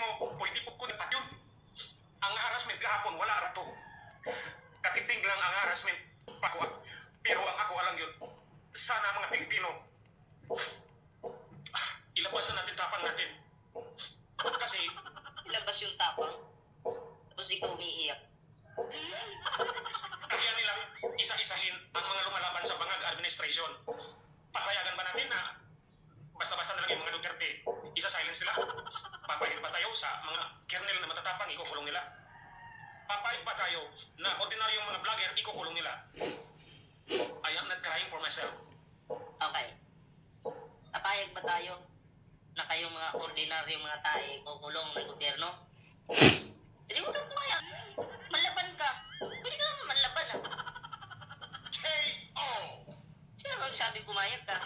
mo, pwede po ko dapat yun. Ang harassment kahapon, wala rato. Katiting lang ang harassment, pakuha. Pero ang ako alam yun, sana mga Pilipino, ah, ilabas na natin tapang natin. Kasi, Ilabas yung tapang. Tapos ikaw umiiyak. kaya nilang isa-isahin ang mga lumalaban sa bangag administration. Papayagan ba natin na basta-basta na lang yung mga Duterte, isa-silence sila? Papayag ba tayo sa mga kernel na matatapang, ikukulong nila? Papayag ba tayo na ordinaryong mga vlogger, ikukulong nila? I am not crying for myself. Okay. Napayag ba tayo na kayong mga ordinaryong mga tayo kukulong ng gobyerno? Hindi mo kang pumayag. Manlaban ka. Pwede ka naman manlaban ah. K.O. Sino bang sabi pumayag ka?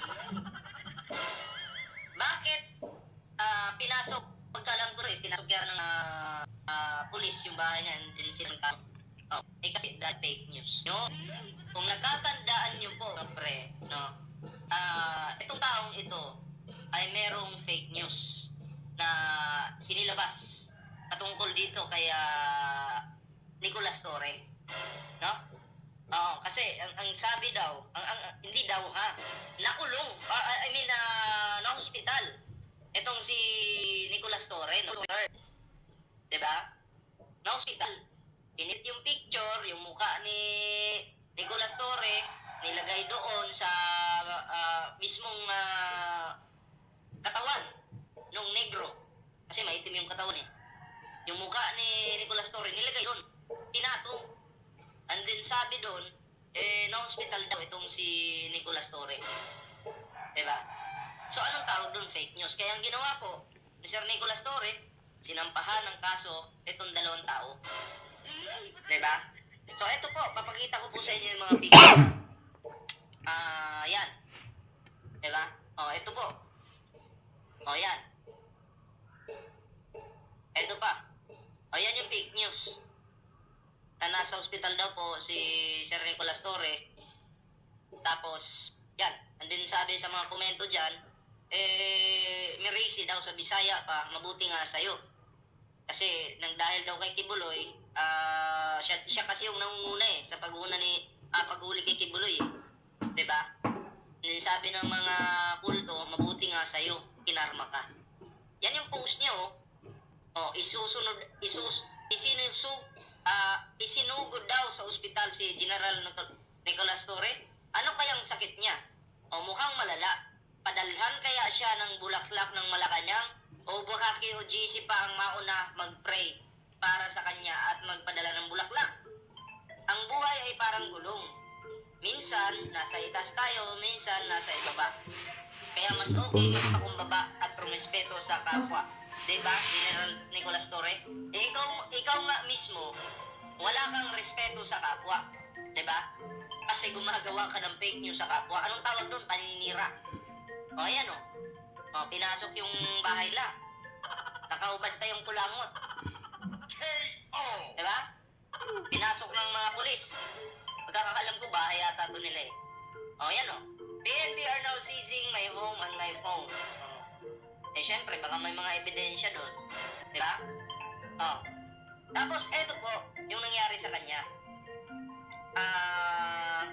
Bakit ah pinasok, pagkalam ko rin, pinasok yan ng ah, ah, pulis yung bahay niya and then silang. Oh, eh kasi dahil fake news. No? Kung natatandaan niyo po, pre, no? Ah, itong taong ito ay merong fake news na sinilabas patungkol dito kay ah, Nicolas Torre. No? Oo, kasi ang, ang sabi daw, ang, ang, hindi daw ha, nakulong, ah, I mean, uh, na-hospital. Itong si Nicolas Torre, no? Diba? Na-hospital. Pinit yung picture, yung mukha ni Nicolas Torre, nilagay doon sa ah, mismong ah, katawan nung negro. Kasi maitim yung katawan eh. Yung mukha ni Nicolas Torre, nilagay doon. Tinato. And then sabi doon, eh, na-hospital daw itong si Nicolas Torre. Diba? So, anong tawag doon? Fake news. Kaya ang ginawa po ni Sir Nicolas Torre, sinampahan ng kaso itong dalawang tao. Diba? So, ito po, papakita ko po sa inyo yung mga picture. Ah, yan. Diba? Oh, ito po. Oh, yan. Ito pa. O, yan yung fake news na nasa ospital daw po si Sir Nicolas Torre. Tapos, yan. And then sabi sa mga komento dyan, eh, may racy daw sa Bisaya pa, mabuti nga sa'yo. Kasi nang dahil daw kay Kibuloy, ah siya, siya kasi yung nangunguna eh, sa pag-una ni, ah, paghuli kay Kibuloy eh. 'Di ba? Sabi ng mga kulto, mabuti nga sa'yo, kinarma ka. Yan yung post niya oh. Oh, isusunod, isus, isinusu, ah, isinugod daw sa ospital si General Nic- Nicolas Torre. Ano kayang sakit niya? O mukhang malala. Padalhan kaya siya ng bulaklak ng Malacanang? O baka kay OGC pa ang mauna mag-pray para sa kanya at magpadala ng bulaklak? Ang buhay ay parang gulong. Minsan, nasa itas tayo, minsan nasa ibaba. Kaya mas okay magpakumbaba at rumispeto sa kapwa. Diba, General Nicolas Torre? Eh, ikaw, ikaw nga mismo, wala kang respeto sa kapwa. Diba? Kasi gumagawa ka ng fake news sa kapwa. Anong tawag doon? Paninira. O, ayan o. O, pinasok yung bahay la. Nakaubad pa yung kulangot. K.O. Diba? Pinasok ng mga pulis. Pagkakakalam ko, bahay yata ito nila eh. O, yan o. PNP are now seizing my home and my phone. O. Eh, syempre, baka may mga ebidensya doon. Diba? O. Tapos, eto po, yung nangyari sa kanya. Ah...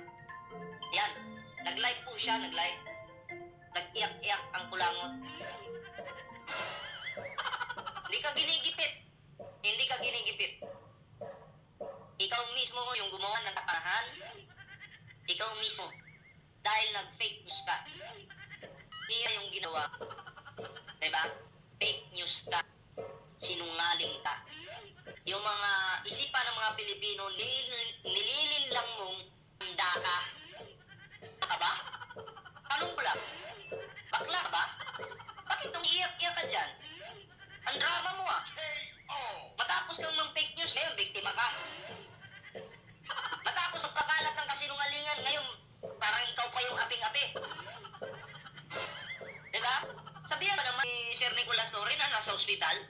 yan. Nag-live po siya, nag-live. Nag-iyak-iyak ang kulangot. Hindi ka ginigipit. Hindi ka ginigipit. Ikaw mismo yung gumawa ng katahan. Ikaw mismo. Dahil nag-fake news ka. Iya yung ginawa. Diba? Fake news ka. Sinungaling ka. Yung mga isipan ng mga Pilipino, nililin, nililin lang mong handa ka. Ka ba? Anong bula? Bakla ka. Matapos ang pakalat ng kasinungalingan, ngayon parang ikaw pa yung aping-api. Diba? Sabihan ba naman ni Sir Nicolas Torre na nasa ospital?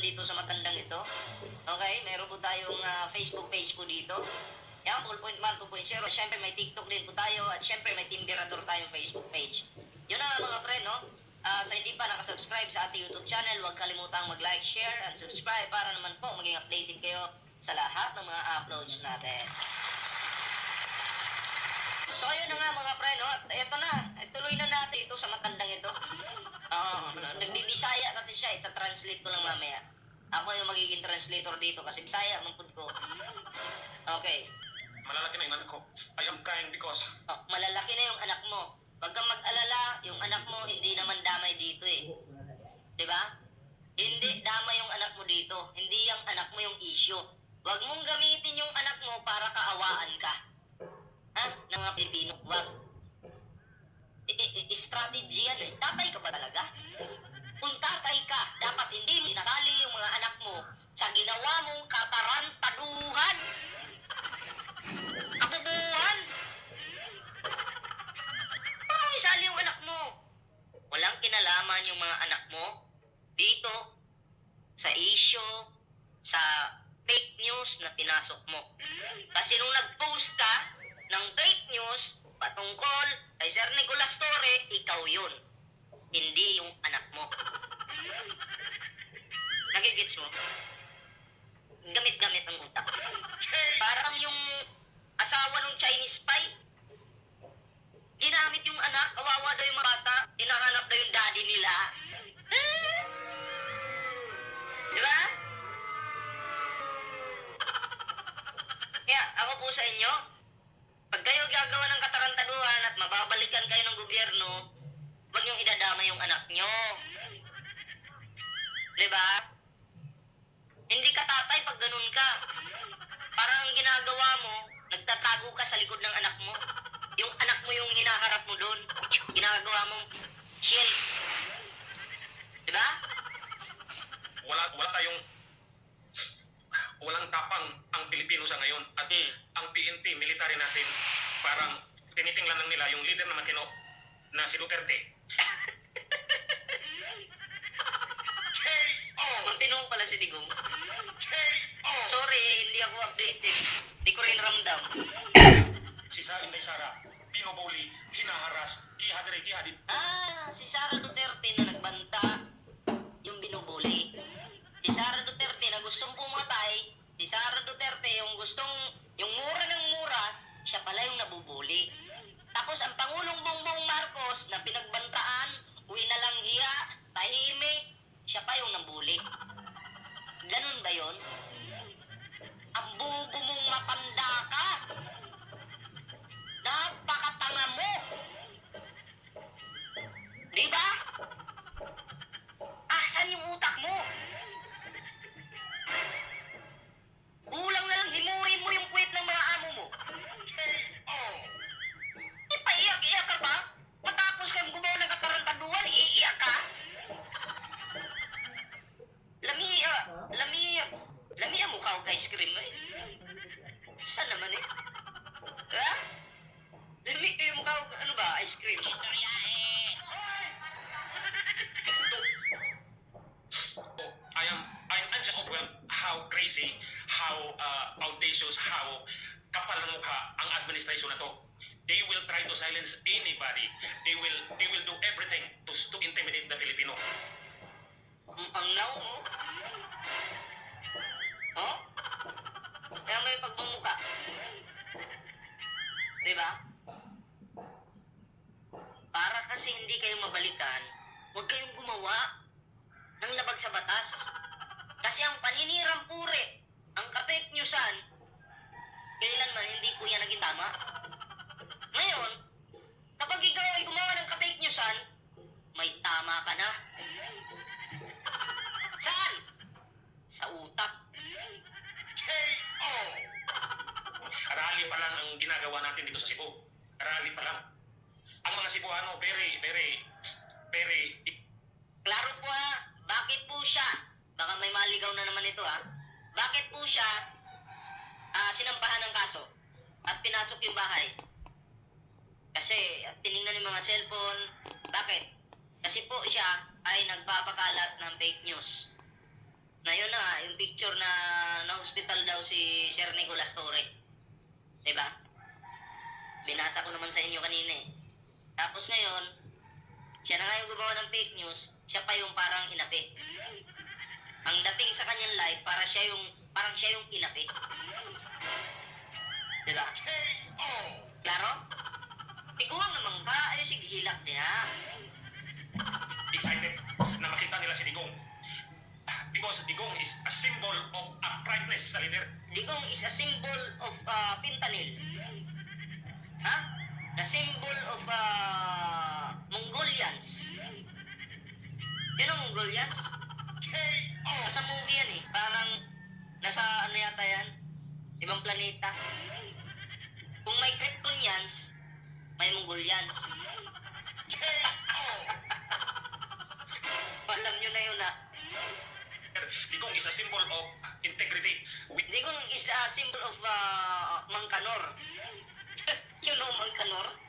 Dito sa matandang ito. Okay, meron po tayong ah, Facebook page po dito. Yan, Ballpoint Man 2.0. Siyempre may TikTok din po tayo at siyempre may Timberador tayong Facebook page. Yun na nga mga pre, no? Ah, sa hindi pa nakasubscribe sa ating YouTube channel, huwag kalimutang mag-like, share, and subscribe para naman po maging updated kayo sa lahat ng mga uploads natin. So ayun na nga mga pre, no? At Ito na, tuloy na natin ito sa matandang ito. Oo, nagbibisaya kasi siya, ita-translate ko lang mamaya. Ako yung magiging translator dito kasi Bisaya ang ko. Okay. Malalaki na yung anak ko. I am crying because Oh, malalaki na yung anak mo. Huwag kang mag-alala, yung anak mo hindi naman damay dito eh. 'Di ba? Hindi damay yung anak mo dito. Hindi yung anak mo yung issue. Huwag mong gamitin yung anak mo para kaawaan ka. Ha? Ng mga Pilipino. Huwag. Strategy yan eh. Tatay ka ba talaga? Kung tatay ka, dapat hindi mo inasali yung mga anak mo sa ginawa mong katarantaduhan. Kabubuhan. Paano mo isali yung anak mo? Walang kinalaman yung mga anak mo dito sa issue, sa fake news na pinasok mo. Kasi nung nag-post ka ng fake news patungkol kay Sir Nicolas Torre, ikaw yun. Hindi yung anak mo. Nagigits mo? Gamit-gamit ang utak. Parang yung asawa ng Chinese spy. Ginamit yung anak, kawawa daw yung bata, hinahanap daw yung daddy nila. Di ba? Kaya ako po sa inyo, pag kayo gagawa ng katarantaduhan at mababalikan kayo ng gobyerno, huwag niyong idadama yung anak niyo. Di ba? Hindi ka tatay pag ganun ka. Parang ang ginagawa mo, nagtatago ka sa likod ng anak mo. Yung anak mo yung hinaharap mo doon. Ginagawa mong shield. Di ba? wala wala tayong walang tapang ang Pilipino sa ngayon at ang PNP military natin parang tinitingnan lang nila yung leader na matino na si Duterte. Magtinong pala si Digong. K.O. Sorry, hindi ako updated. Hindi ko rin ramdam. Si Sa Inday Sara, pinobuli, hinaharas, ihadire, ihadid. Ah, si Sara Duterte na nagbanta yung binubuli. Si Sara Duterte na gustong pumatay, si Sara Duterte yung gustong, yung mura ng mura, siya pala yung nabubuli. Tapos ang Pangulong Bongbong Marcos na pinagbantaan, uwi na lang hiya, tahimik, siya pa yung nabuli. Ganun ba yon? Ang bubo mong matanda ka. Napakatanga I am I'm, I'm just overwhelmed how crazy, how uh, audacious, how kapal ng mukha ang administration na to. They will try to silence anybody. They will they will do everything to to intimidate the Filipino. Ang ang now, oh. Oh? Kaya may pagmumuka. Diba? Para kasi hindi kayo mabalikan, huwag kayong gumawa ng labag sa batas. Kasi ang paninirang pure, ang kapek newsan, kailanman hindi po yan naging tama. Ngayon, kapag ikaw ay gumawa ng kapek newsan, may tama ka na. Saan? Sa utak. K.O. Rally pa lang ang ginagawa natin dito sa Cebu. Rally pa lang. Ang mga Cebuano, very, very, very Klaro po ha, bakit po siya, baka may maligaw na naman ito ha, bakit po siya ah, sinampahan ng kaso at pinasok yung bahay? Kasi at tiningnan yung mga cellphone, bakit? Kasi po siya ay nagpapakalat ng fake news. Na yun na yung picture na na-hospital daw si Sir Nicolas Torre. Diba? Binasa ko naman sa inyo kanina eh. Tapos ngayon, siya na nga yung gumawa ng fake news, siya pa yung parang inapi. Ang dating sa kanyang live, para siya yung, parang siya yung inapi. Diba? Klaro? Tiguang naman ba? Ay, sige, hilak din ha. Excited na makita nila si Digong. Because Digong is a symbol of uprightness sa leader. Digong is a symbol of uh, fentanyl. Ha? The symbol of uh, Mongolians. Yan ang Mongolians? Nasa movie yan eh. Parang nasa ano yata yan? Ibang planeta. Kung may Kryptonians, may Mongolians. Alam nyo na yun ah. Digong is a symbol of integrity. Digong is a symbol of uh, Mangkanor. you know Mangkanor?